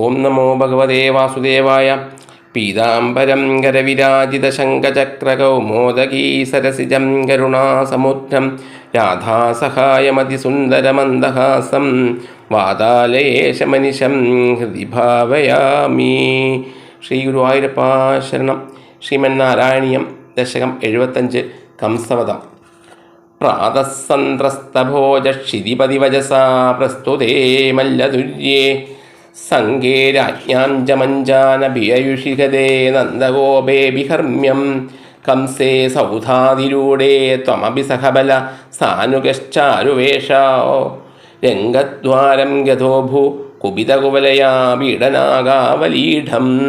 ഓം നമോ ഭഗവതേ വാസുദേവായ പീതാംബരം കരവിരാജിതശങ്കചക്രകൗമോദകീ സരസിജം കരുണാസമുദ്രം രാധാസഹായമതിസുന്ദരമന്ദഹാസം വാതാലയേശമനിശം ഹൃദി ഭാവയാമി. ശ്രീ ഗുരുവായൂരപ്പ ശരണം. ശ്രീമന്നാരായണീയം ദശകം എഴുപത്തഞ്ച് കംസവതം പ്രാതസന്ത്രസ്തഭോജക്ഷിതിപതിവജസാ പ്രസ്തുതേ മല്ലതുര്യേ സങ്കേ രാജ്ഞാം ജമഞ്ജാനഭിയയുഷിഹതേ നന്ദഗോപേ വിഹർമ്മ്യം. കംസേ സൗധാതിരൂഢേ ത്വമപി സഹബല സാനുകശ്ചാരുവേഷോ. രംഗദ്വാരം ഗതോഭു കുപിതകുവലയാ പീഡനാഗാവലീഢം.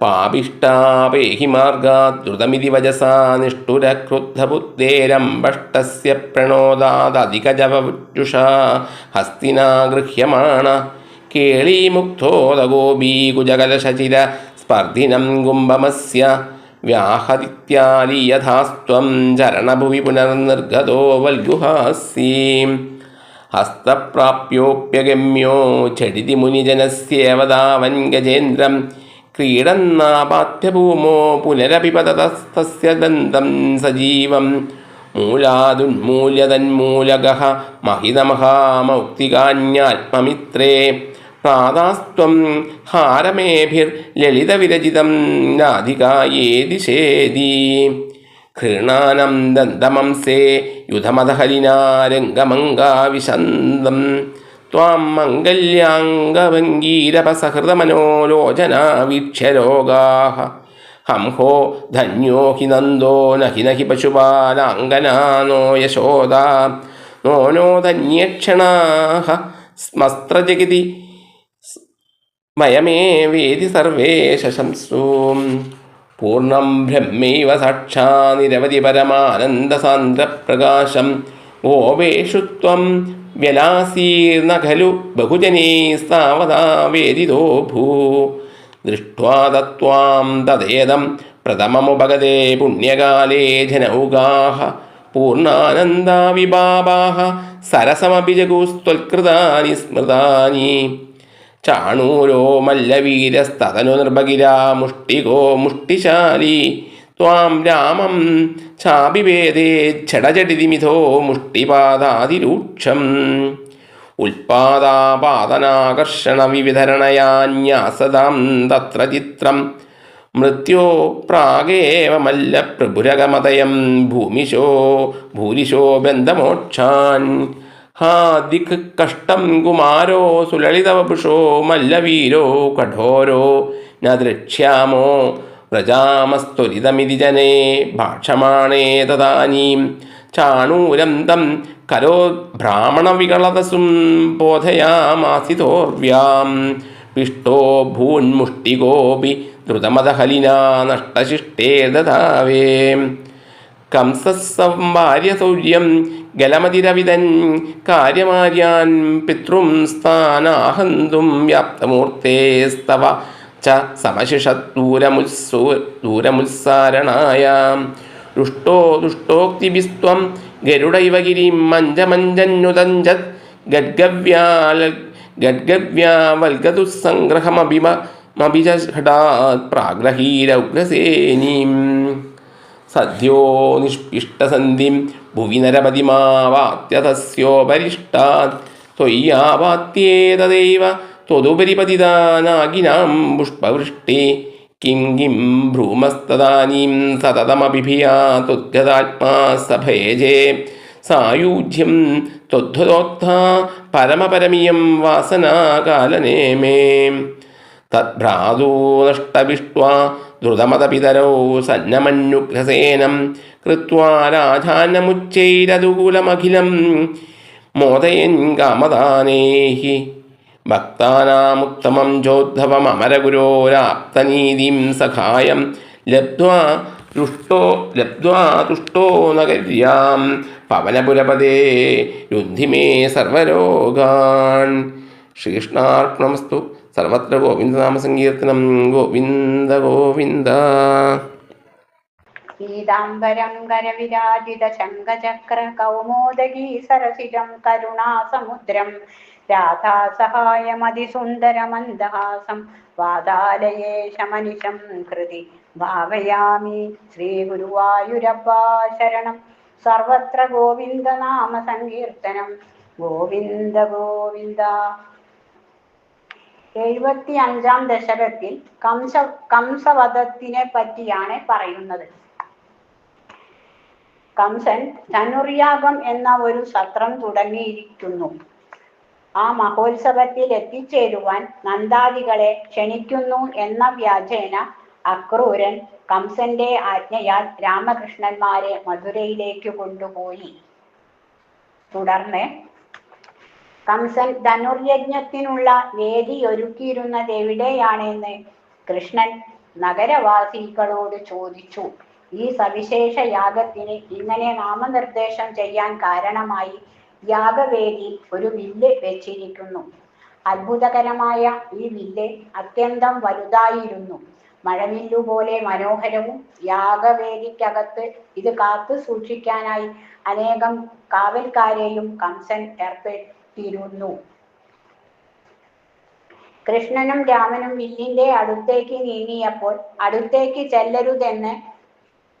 പാപിഷ്ടാപേഹി മാർഗാദ്രുതമിതി വജസാ നിഷ്ഠുരക്രുദ്ധബുദ്ധേരംബഷ്ടസ്യ ഹസ്തിനാ ഗൃഹ്യമാണ കേളീമുക്തോദഗോപീകുജകലശചിര സ്പർദ്ധിനം കുംഭമസ്യ വ്യാഹദിത്യാലീയഥാസ്ത്വം ചരണഭുവി പുനർനിർഗതോ വൽഗുഹാസീം ഹസ്തപ്രാപ്യോപ്യഗമ്യോ ഝടിതി മുനിജനസ്യേവതാവൻ ഗജേന്ദ്രം ക്രീഡന്നാപാഠ്യഭൂമോ പുനരപിപതതസ്തസ്യ ദന്തം സജീവം മൂലാദുന്മൂല്യതന്മൂലഗഃ महितमहामौक्तिकान्यात्ममित्रे പാദാസ്ത്വം ഹാരമേഭിർ ലളിതവിരചിതം നാധികായേതിശേതി ഘൃണാനം ദന്തമംസേ യുധമതഹരിനാരംഗമംഗാവിശന്തം ത്വാം മംഗല്യാംഗഭംഗീരപസഹൃതമനോലോചനാവീക്ഷ്യരോഗാഹ ഹംഹോ ധന്യോ ഹി നന്ദോ നഹി നഹി പശുപാലാംഗനാനോ യശോദ നോനോ സ്മസ്ത്രജഗതി മയമേ വേദി സർവേ ശംസൂം പൂർണം ബ്രഹ്മൈവ സാക്ഷാ നിരവധി പരമാനന്ദസാന്ദ്രപ്രകാശം ഓവേഷു ത്വം വ്യലാസീർണ ഖലു ബഹുജനൈസ്താവതാ വേദിതോ ഭൂ. ദൃഷ്ട്വാ തത്വാം തദേതം പ്രഥമമുപഗതേ പുണ്യകാലേ ജനൗകാഹ പൂർണാനന്ദാവിബാബാഹ സരസമപി ജഗുസ്ത്വൽകൃതാനി സ്മൃതാനി. ചാണൂരോ മല്ലവീരസ്തതനു നിർഭഗിരാ മുഷ്ടികോ മുഷ്ടിശാലി. ത്വാം രാമം ചാപിവേദേ ചടചടിതിമിതോ മുഷ്ടിപാദാതിരൂക്ഷം. ഉൽപാദാപാദനാകർഷണ വിവിധരണയാന്യാസതാം തത്ര ചിത്രം. മൃത്യോ പ്രാഗേവ മല്ല പ്രഭുരകമതയം ഭൂമിശോ ഭൂരിശോ ബന്ധമോക്ഷാൻ. ഹാ ദിക് കഷ്ടം കുമാരോ സുലളിതവപുഷോ മല്ലവീരോ കഠോരോ ന ദൃക്ഷ്യാമോ വ്രജാമസ്ത്വരിതമിതി ജനേ ഭാഷമാണേ തദാനീം ചാണൂരം തം കരോ ബ്രാഹ്മണവികളതസും ബോധയാമാസിതോർവ്യാം. പിഷ്ടോ ഭൂന്മുഷ്ടികോപി ദ്രുതമതഹലിനാ നഷ്ടശിഷ്ടേ ദധാവേ കംസസംവാര്യസൗര്യം ഗലമതിരവിതൻ കാര്യമാര്യാൻ പിതൃം സ്ഥാനാഹന്തും വ്യാപ്തമൂർത്തേസ്തവ ച സമശിഷദൂരമുത്സൂ ദൂരമുത്സാരണായ. ദുഷ്ടോ ദുഷ്ടോക്തിഭിസ്ത്വം ഗരുഡൈവ ഗിരിം മഞ്ജമഞ്ജന്യുതഞ്ജത് ഗഡ്ഗവ്യാൽ ഗഡ്ഗവ്യാവൽഗതുസംഗ്രഹമഭിമ മഭിജടാത് പ്രാഗ്രഹീരൗഗ്രസേനീം. സദ്യോ നിഷ്പിഷ്ടസന്ധിം ഭുവി നരപതിമാവാത്യതസ്യോപരിഷ്ടാത് ത്വയ്യാവാത്യേതദൈവ ത്വതുപരി പതിതാനാഗിനാം പുഷ്പവൃഷ്ടി. Kim Kim ഭ്രൂമസ്തദാനീം സതതമഭിഭിയാ ത്വദ്ഗതാത്മാ സഭേജേ. സായൂജ്യം ത്വദ്വദോത്ഥ പരമപരമിയം വാസനാകാലനേമേ. തദ്ഭ്രാതോ നഷ്ടവിഷ്ട്വാ ദ്രുതമതപിതരോ സന്നമന്യുഗ്രസേനം കൃത്വാ രാജാനമുച്ചൈരതുകുലമഖിലം മോദയൻ കാമദാനേഹി ഭക്താനാമുത്തമം ചോദ്ധവമരഗുരോരാപ്തനീതിം സഖായം ലബ്ധ്വാ തുഷ്ടോ ലബ്ധ്വാ തുഷ്ടോ നഗര്യാം പവനപുരപദേ രുദ്ധിമേ സർവരോഗാൻ ശ്രീകൃഷ്ണാർപ്പണമസ്തു. സർവത്ര ഗോവിന്ദനാമസങ്കീർത്തനം ഗോവിന്ദ ഗോവിന്ദ. പീതാംബരം കരവിരാജിത ശംഖചക്ര കൗമോദകീ സരസിജം കരുണാസമുദ്രം. രാധാസഹായമതിസുന്ദരമന്ദഹാസം വാതാലയേശമനിശം കൃതി ഭാവയാമി ശ്രീഗുരുവായൂരപ്പ ശരണം. സർവത്ര ഗോവിന്ദനാമ സങ്കീർത്തനം ഗോവിന്ദ ഗോവിന്ദ. എഴുപത്തി അഞ്ചാം ദശകത്തിൽ കംസ കംസവധത്തിനെ പറ്റിയാണ് പറയുന്നത്. കംസൻ ധനുർയാഗം എന്ന ഒരു സത്രം തുടങ്ങിയിരിക്കുന്നു. ആ മഹോത്സവത്തിൽ എത്തിച്ചേരുവാൻ നന്ദാദികളെ ക്ഷണിക്കുന്നു എന്ന വ്യാജേന അക്രൂരൻ കംസന്റെ ആജ്ഞയാൽ രാമകൃഷ്ണന്മാരെ മധുരയിലേക്ക് കൊണ്ടുപോയി. തുടർന്ന് കംസൻ ധനുർയജ്ഞത്തിനുള്ള വേദി ഒരുക്കിയിരുന്നത് എവിടെയാണെന്ന് കൃഷ്ണൻ നഗരവാസികളോട് ചോദിച്ചു. ഈ സവിശേഷ യാഗത്തിന് ഇങ്ങനെ നാമനിർദ്ദേശം ചെയ്യാൻ കാരണമായി യാഗവേദി ഒരു വില്ല് വെച്ചിരിക്കുന്നു. അത്ഭുതകരമായ ഈ വില്ല് അത്യന്തം വലുതായിരുന്നു. മഴവില്ലു പോലെ മനോഹരവും യാഗവേദിക്കകത്ത് ഇത് കാത്തു സൂക്ഷിക്കാനായി അനേകം കാവൽക്കാരെയും കംസൻ ഏർപ്പെട്ടിരുന്നു കൃഷ്ണനും രാമനും വില്ലിന്റെ അടുത്തേക്ക് നീങ്ങിയപ്പോൾ അടുത്തേക്ക് ചെല്ലരുതെന്ന്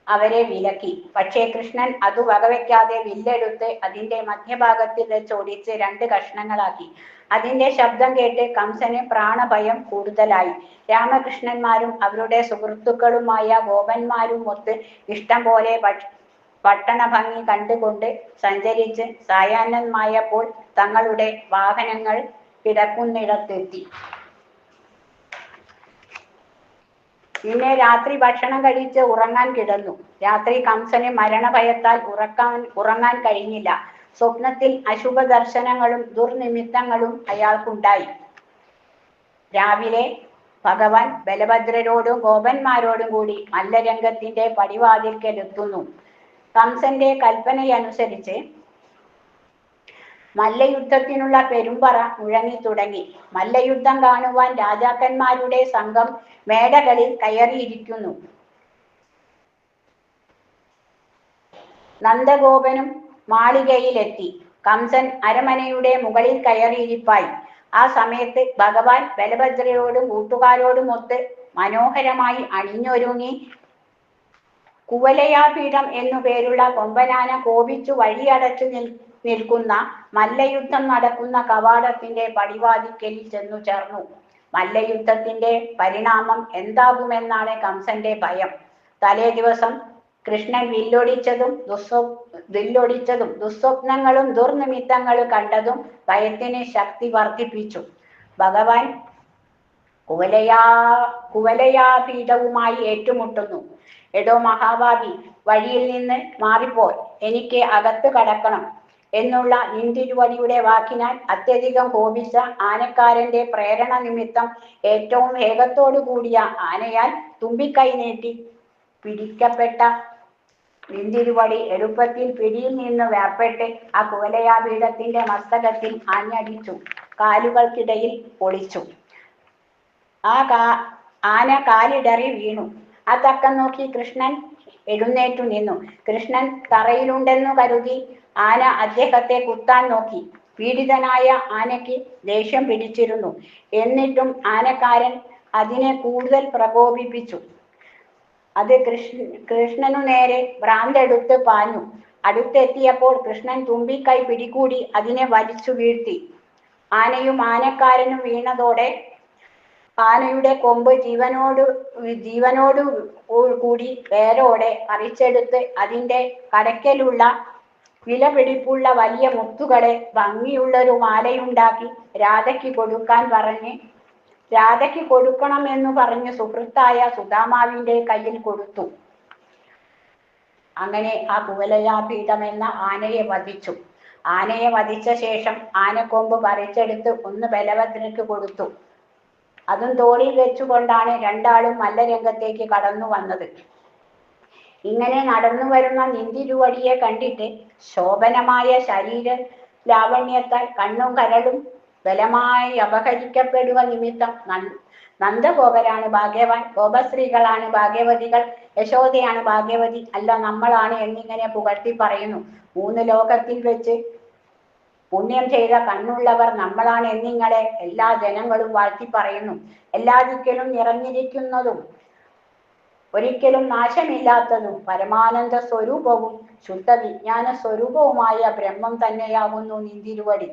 അവരെ വിലക്കി. പക്ഷേ കൃഷ്ണൻ അത് വകവെക്കാതെ വില്ലെടുത്ത് അതിന്റെ മധ്യഭാഗത്തിൽ വെച്ച് ഒടിച്ച് രണ്ട് കഷ്ണങ്ങളാക്കി. അതിന്റെ ശബ്ദം കേട്ട് കംസന് പ്രാണഭയം കൂടുതലായി. രാമകൃഷ്ണന്മാരും അവരുടെ സുഹൃത്തുക്കളുമായ ഗോപന്മാരും ഒത്ത് ഇഷ്ടം പോലെ പട്ടണ ഭംഗി കണ്ടുകൊണ്ട് സഞ്ചരിച്ച് സായാഹ്നമായപ്പോൾ തങ്ങളുടെ വാഹനങ്ങൾ കിടക്കുന്നിടത്തെത്തി. പിന്നെ രാത്രി ഭക്ഷണം കഴിച്ച് ഉറങ്ങാൻ കിടന്നു. രാത്രി കംസന് മരണഭയത്താൽ ഉറക്കാൻ ഉറങ്ങാൻ കഴിഞ്ഞില്ല. സ്വപ്നത്തിൽ അശുഭ ദർശനങ്ങളും ദുർനിമിത്തങ്ങളും അയാൾക്കുണ്ടായി. രാവിലെ ഭഗവാൻ ബലഭദ്രരോടും ഗോപന്മാരോടും കൂടി മല്ലരംഗത്തിന്റെ പടിവാതിൽക്കൽ എത്തുന്നു കംസന്റെ കൽപ്പനയനുസരിച്ച് മല്ലയുദ്ധത്തിനുള്ള പെരുമ്പറ മുഴങ്ങി തുടങ്ങി. മല്ലയുദ്ധം കാണുവാൻ രാജാക്കന്മാരുടെ സംഘം മേടകളിൽ കയറിയിരിക്കുന്നു. നന്ദഗോപനും മാളികയിലെത്തി. കംസൻ അരമനയുടെ മുകളിൽ കയറിയിരിപ്പായി. ആ സമയത്ത് ഭഗവാൻ ബലഭദ്രയോടും കൂട്ടുകാരോടും ഒത്ത് മനോഹരമായി അണിഞ്ഞൊരുങ്ങി കുവലയാപീഠം എന്നു പേരുള്ള കൊമ്പനാന കോപിച്ചു വഴിയടച്ചു നിൽ നിൽക്കുന്ന മല്ലയുദ്ധം നടക്കുന്ന കവാടത്തിന്റെ പടിവാതിക്കലിൽ ചെന്നു ചേർന്നു. മല്ലയുദ്ധത്തിന്റെ പരിണാമം എന്താകുമെന്നാണ് കംസന്റെ ഭയം. തലേ ദിവസം കൃഷ്ണൻ വില്ലൊടിച്ചതും ദുസ്വ വില്ലൊടിച്ചതും ദുസ്വപ്നങ്ങളും ദുർനിമിത്തങ്ങളും കണ്ടതും ഭയത്തിന് ശക്തി വർദ്ധിപ്പിച്ചു. ഭഗവാൻ കുവലയാ കുവലയാപീഠവുമായി ഏറ്റുമുട്ടുന്നു. എടോ മഹാഭാവി വഴിയിൽ നിന്ന് മാറിപ്പോ എനിക്ക് അകത്ത് കടക്കണം എന്നുള്ള നിന്തിരുവടിയുടെ വാക്കിനാൽ അത്യധികം കോപിച്ച ആനക്കാരന്റെ പ്രേരണ നിമിത്തം ഏറ്റവും വേഗത്തോടു കൂടിയ ആനയാൽ തുമ്പിക്കൈ നീട്ടി പിടിക്കപ്പെട്ട നിന്തിരുവടി എളുപ്പത്തിൽ പിടിയിൽ നിന്ന് വേർപ്പെട്ട് ആ കുവലയാപീഠത്തിന്റെ മസ്തകത്തിൽ ആഞ്ഞടിച്ചു കാലുകൾക്കിടയിൽ പൊളിച്ചു. ആ കാ ആന കാലിടറി വീണു. ആ തക്കം നോക്കി കൃഷ്ണൻ എഴുന്നേറ്റു നിന്നു. കൃഷ്ണൻ തറയിലുണ്ടെന്നു കരുതി ആന അദ്ദേഹത്തെ കുത്താൻ നോക്കി. പീഡിതനായ ആനയ്ക്ക് ദേഷ്യം പിടിച്ചിരുന്നു. എന്നിട്ടും ആനക്കാരൻ അതിനെ കൂടുതൽ പ്രകോപിപ്പിച്ചു. അത് കൃഷ്ണ കൃഷ്ണനു നേരെ ഭ്രാന്തെടുത്ത് പാഞ്ഞു. അടുത്തെത്തിയപ്പോൾ കൃഷ്ണൻ തുമ്പിക്കൈ പിടികൂടി അതിനെ വലിച്ചു വീഴ്ത്തി. ആനയും ആനക്കാരനും വീണതോടെ ആനയുടെ കൊമ്പ് ജീവനോട് ജീവനോട് കൂടി വേരോടെ പറിച്ചെടുത്ത് അതിന്റെ കടക്കലുള്ള വിലപിടിപ്പുള്ള വലിയ മുത്തുകളെ ഭംഗിയുള്ളൊരു മാലയുണ്ടാക്കി രാധയ്ക്ക് കൊടുക്കാൻ പറഞ്ഞ് രാധയ്ക്ക് കൊടുക്കണം എന്ന് പറഞ്ഞ് സുഹൃത്തായ സുധാമാവിന്റെ കയ്യിൽ കൊടുത്തു. അങ്ങനെ ആ കുവലയാപീഠം എന്ന ആനയെ വധിച്ചു. ആനയെ വധിച്ച ശേഷം ആനക്കൊമ്പ് പറിച്ചെടുത്ത് ഒന്ന് ബലഭദ്രക്ക് കൊടുത്തു. അതും തോളിൽ വെച്ചുകൊണ്ടാണ് രണ്ടാളും മല്ലരംഗത്തേക്ക് കടന്നു വന്നത്. ഇങ്ങനെ നടന്നു വരുന്ന നിന്തിരുവടിയെ കണ്ടിട്ട് ശോഭനമായ ശരീര ലാവണ്യത്താൽ കണ്ണും കരളും ബലമായി അപഹരിക്കപ്പെടുക നിമിത്തം നന്ദ നന്ദഗോപരാണ് ഭാഗ്യവാൻ ഗോപശ്രീകളാണ് ഭാഗ്യവതികൾ യശോദയാണ് ഭാഗ്യവതി അല്ല നമ്മളാണ് എന്നിങ്ങനെ പുകഴ്ത്തി പറയുന്നു. മൂന്ന് ലോകത്തിൽ വെച്ച് പുണ്യം ചെയ്ത കണ്ണുള്ളവർ നമ്മളാണ് എന്നിങ്ങളെ എല്ലാ ജനങ്ങളും വാഴ്ത്തി പറയുന്നു. എല്ലാ ദിക്കലും നിറഞ്ഞിരിക്കുന്നതും ഒരിക്കലും നാശമില്ലാത്തതും പരമാനന്ദ സ്വരൂപവും ശുദ്ധ വിജ്ഞാന സ്വരൂപവുമായ ബ്രഹ്മം തന്നെയാകുന്നു നിന്തിരുവടി.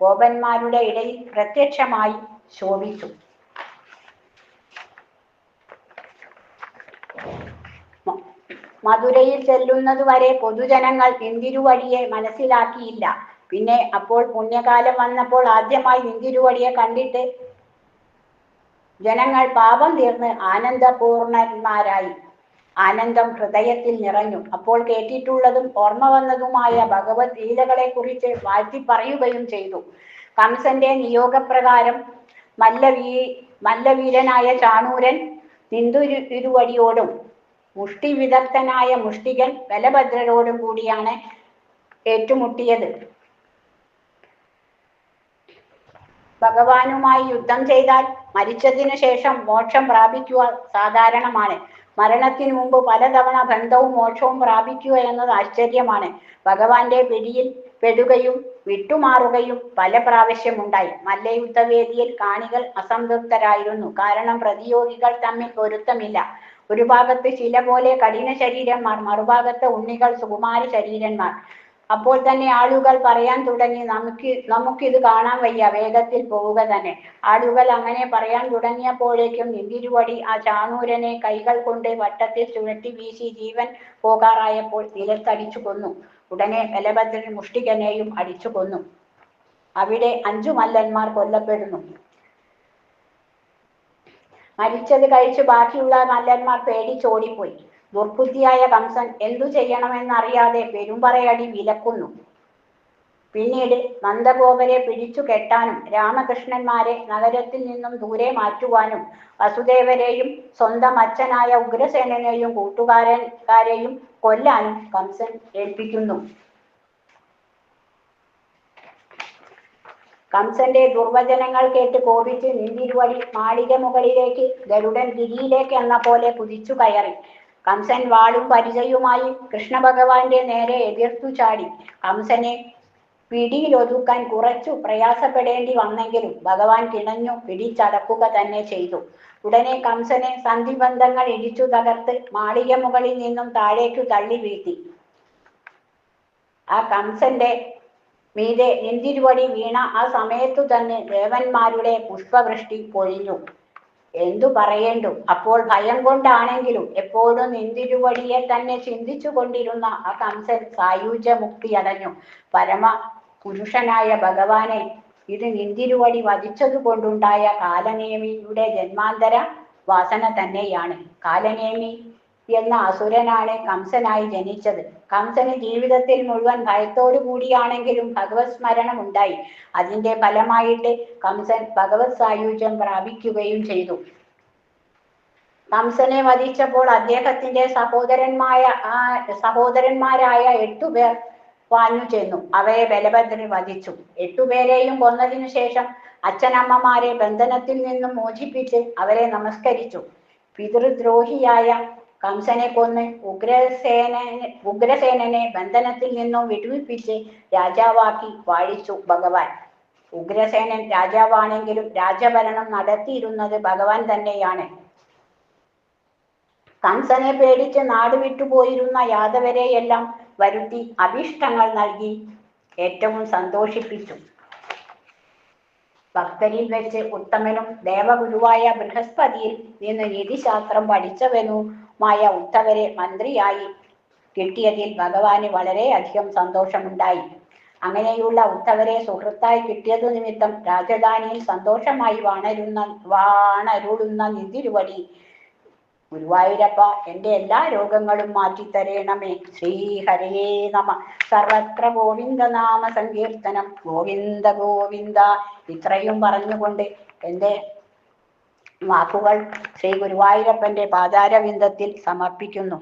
ഗോപന്മാരുടെ ഇടയിൽ പ്രത്യക്ഷമായി ശോഭിച്ചു. മധുരയിൽ ചെല്ലുന്നതുവരെ പൊതുജനങ്ങൾ നിന്തിരുവടിയെ മനസ്സിലാക്കിയില്ല. പിന്നെ അപ്പോൾ പുണ്യകാലം വന്നപ്പോൾ ആദ്യമായി നിന്തിരുവടിയെ കണ്ടിട്ട് ജനങ്ങൾ പാപം തീർന്ന് ആനന്ദപൂർണന്മാരായി. ആനന്ദം ഹൃദയത്തിൽ നിറഞ്ഞു. അപ്പോൾ കേട്ടിട്ടുള്ളതും ഓർമ്മ വന്നതുമായ ഭഗവത് ഗീതകളെ കുറിച്ച് വാഴ്ത്തി പറയുകയും ചെയ്തു. കംസന്റെ നിയോഗപ്രകാരം മല്ലവീ മല്ലവീരനായ ചാണൂരൻ നിന്ദുരുവടിയോടും മുഷ്ടി വിദഗ്ധനായ മുഷ്ടികൻ ബലഭദ്രരോടും കൂടിയാണ് ഏറ്റുമുട്ടിയത്. ഭഗവാനുമായി യുദ്ധം ചെയ്താൽ മരിച്ചതിനു ശേഷം മോക്ഷം പ്രാപിക്കുക സാധാരണമാണ്. മരണത്തിനു മുമ്പ് പലതവണ ബന്ധവും മോക്ഷവും പ്രാപിക്കുക എന്നത് ആശ്ചര്യമാണ്. ഭഗവാന്റെ പിടിയിൽ പെടുകയും വിട്ടുമാറുകയും പല പ്രാവശ്യമുണ്ടായി മല്ലയുദ്ധവേദിയിൽ കാണികൾ അസംതൃപ്തരായിരുന്നു. കാരണം പ്രതിയോഗികൾ തമ്മിൽ പൊരുത്തമില്ല. ഒരു ഭാഗത്ത് ശില പോലെ കഠിന ശരീരന്മാർ മറുഭാഗത്ത് ഉണ്ണികൾ സുകുമാര ശരീരന്മാർ അപ്പോൾ തന്നെ ആളുകൾ പറയാൻ തുടങ്ങി നമുക്ക് നമുക്ക് ഇത് കാണാൻ വയ്യ വേഗത്തിൽ പോവുക തന്നെ. ആളുകൾ അങ്ങനെ പറയാൻ തുടങ്ങിയപ്പോഴേക്കും നിന്തിരുവടി ആ ചാണൂരനെ കൈകൾ കൊണ്ട് വട്ടത്തിൽ ചുഴറ്റി വീശി ജീവൻ പോകാറായപ്പോൾ നിലത്തടിച്ചു കൊന്നു. ഉടനെ ബലഭദ്രൻ മുഷ്ടികനെയും അടിച്ചു കൊന്നു. അവിടെ അഞ്ചു മല്ലന്മാർ കൊല്ലപ്പെടുന്നു. മരിച്ചത് കഴിച്ച് ബാക്കിയുള്ള മല്ലന്മാർ പേടിച്ചോടിപ്പോയി. ദുർബുദ്ധിയായ കംസൻ എന്തു ചെയ്യണമെന്നറിയാതെ പെരുമ്പറയടി വിലക്കുന്നു. പിന്നീട് നന്ദഗോപരെ പിടിച്ചു കെട്ടാനും രാമകൃഷ്ണന്മാരെ നഗരത്തിൽ നിന്നും ദൂരെ മാറ്റുവാനും വസുദേവരെയും സ്വന്തം അച്ഛനായ ഉഗ്രസേനനെയും കൂട്ടുകാരൻകാരെയും കൊല്ലാനും കംസൻ ഏൽപ്പിക്കുന്നു. കംസന്റെ ദുർവചനങ്ങൾ കേട്ട് കോപിച്ച് നിന്തിരുവടി മാളിക മുകളിലേക്ക് ഗരുഡൻ ഗിരിയിലേക്ക് എന്ന പോലെ കുതിച്ചു കയറി. കംസൻ വാളും പരിചയുമായി കൃഷ്ണഭഗവാന്റെ നേരെ എതിർത്തു ചാടി. കംസനെ പിടിയിലൊതുക്കാൻ കുറച്ചു പ്രയാസപ്പെടേണ്ടി വന്നെങ്കിലും ഭഗവാൻ കിണഞ്ഞു പിടിച്ചടക്കുക തന്നെ ചെയ്തു. ഉടനെ കംസനെ സന്ധിബന്ധങ്ങൾ ഇടിച്ചു തകർത്ത് മാളിക മുകളിൽ നിന്നും താഴേക്കു തള്ളി വീഴ്ത്തി. ആ കംസന്റെ മീതെ നെഞ്ചിരുവടി വീണ ആ സമയത്തു തന്നെ ദേവന്മാരുടെ പുഷ്പവൃഷ്ടി പൊഴിഞ്ഞു. എന്തു പറയേണ്ടു? അപ്പോൾ ഭയം കൊണ്ടാണെങ്കിലും എപ്പോഴും നിന്തിരുവടിയെ തന്നെ ചിന്തിച്ചു കൊണ്ടിരുന്ന ആ കംസൻ സായുജ മുക്തി അടഞ്ഞു. പരമ പുരുഷനായ ഭഗവാനെ ഇത് നിന്തിരുവടി വധിച്ചതു കൊണ്ടുണ്ടായ കാലനേമിയുടെ ജന്മാന്തര വാസന തന്നെയാണ്. കാലനേമി എന്ന അസുരനാണ് കംസനായി ജനിച്ചത്. കംസന് ജീവിതത്തിൽ മുഴുവൻ ഭയത്തോടു കൂടിയാണെങ്കിലും ഭഗവത് സ്മരണം ഉണ്ടായി. അതിന്റെ ഫലമായിട്ട് കംസൻ ഭഗവത് സായുജ്യം പ്രാപിക്കുകയും ചെയ്തു. കംസനെ വധിച്ചപ്പോൾ അദ്ദേഹത്തിന്റെ സഹോദരന്മായ സഹോദരന്മാരായ എട്ടുപേർ വാഞ്ഞു ചെന്നു. അവയെ ബലഭദ്രൻ വധിച്ചു. എട്ടുപേരെയും കൊന്നതിനു ശേഷം അച്ഛനമ്മമാരെ ബന്ധനത്തിൽ നിന്നും മോചിപ്പിച്ച് അവരെ നമസ്കരിച്ചു. പിതൃദ്രോഹിയായ കംസനെ കൊന്ന് ഉഗ്രസേന ഉഗ്രസേനനെ ബന്ധനത്തിൽ നിന്നും വിടുവിപ്പിച്ച് രാജാവാക്കി വാഴിച്ചു ഭഗവാൻ. ഉഗ്രസേനൻ രാജാവാണെങ്കിലും രാജഭരണം നടത്തിയിരുന്നത് ഭഗവാൻ തന്നെയാണ്. കംസനെ പേടിച്ച് നാട് വിട്ടുപോയിരുന്ന യാദവരെയെല്ലാം വരുത്തി അഭീഷ്ടങ്ങൾ നൽകി ഏറ്റവും സന്തോഷിപ്പിച്ചു. ഭക്തരിൽ വെച്ച് ഉത്തമനും ദേവഗുരുവായ ബൃഹസ്പതിയിൽ നിന്ന് നീതിശാസ്ത്രം പഠിച്ചവനുമായ ഉത്തവരെ മന്ത്രിയായി കിട്ടിയതിൽ ഭഗവാന് വളരെയധികം സന്തോഷമുണ്ടായി. അങ്ങനെയുള്ള ഉത്തവരെ സുഹൃത്തായി കിട്ടിയതു നിമിത്തം രാജധാനിയിൽ സന്തോഷമായി വാണരുന്ന വാണരുളുന്ന നിതിരുവടി ഗുരുവായൂരപ്പ എന്റെ എല്ലാ രോഗങ്ങളും മാറ്റിത്തരേണമേ. ശ്രീഹരേ നമ. സർവത്ര ഗോവിന്ദ നാമ സങ്കീർത്തനം ഗോവിന്ദ ഗോവിന്ദ. ഇത്രയും പറഞ്ഞുകൊണ്ട് എന്റെ വാക്കുകൾ ശ്രീ ഗുരുവായൂരപ്പന്റെ പാതാരവിന്ദത്തിൽ സമർപ്പിക്കുന്നു.